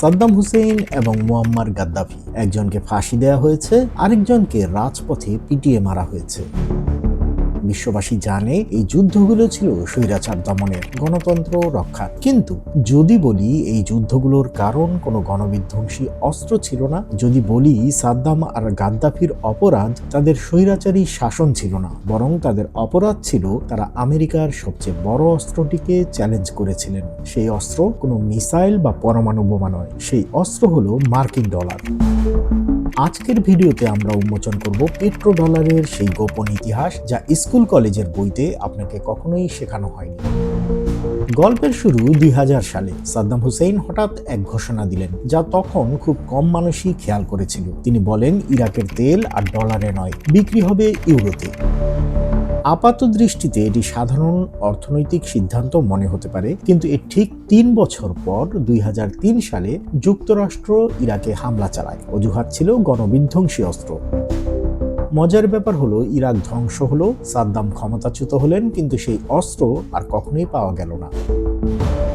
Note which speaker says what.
Speaker 1: সাদ্দাম হুসেইন এবং Muammar Gaddafi. একজনকে ফাঁসি দেয়া হয়েছে আরেকজনকে রাজপথে পিটিয়ে মারা হয়েছে। বিশ্ববাসী জানে, এই যুদ্ধগুলো ছিল স্বৈরাচার দমনের গণতন্ত্র রক্ষার। কিন্তু যদি বলি এই যুদ্ধগুলোর কারণ, কোনো গণবিধ্বংসী অস্ত্র ছিল না। যদি বলি সাদ্দাম আর গাদ্দাফির অপরাধ, তাদের স্বৈরাচারী শাসন ছিল না। বরং তাদের অপরাধ ছিল, তারা আমেরিকার সবচেয়ে বড় অস্ত্রটিকে চ্যালেঞ্জ করেছিলেন। সেই অস্ত্র কোনো মিসাইল বা পরমাণু বোমা নয়, সেই অস্ত্র হলো মার্কিন ডলার। আজকের ভিডিওতে আমরা উন্মোচন করব পেট্রো ডলারের সেই গোপন ইতিহাস যা স্কুল কলেজের বইতে আপনাকে কখনোই শেখানো হয়নি। গল্পের শুরু দুই হাজার সালে। সাদ্দাম হুসেইন হঠাৎ এক ঘোষণা দিলেন যা তখন খুব কম মানুষই খেয়াল করেছিল। তিনি বলেন, ইরাকের তেল আর ডলারে নয়, বিক্রি হবে ইউরোতে। আপাত দৃষ্টিতে এটি সাধারণ অর্থনৈতিক সিদ্ধান্ত মনে হতে পারে, কিন্তু এর ঠিক তিন বছর পর দুই হাজার তিন সালে যুক্তরাষ্ট্র ইরাকে হামলা চালায়। অজুহাত ছিল গণবিধ্বংসী অস্ত্র। মজার ব্যাপার হলো, ইরাক ধ্বংস হলো, সাদ্দাম ক্ষমতাচ্যুত হলেন, কিন্তু সেই অস্ত্র আর কখনোই পাওয়া গেল না।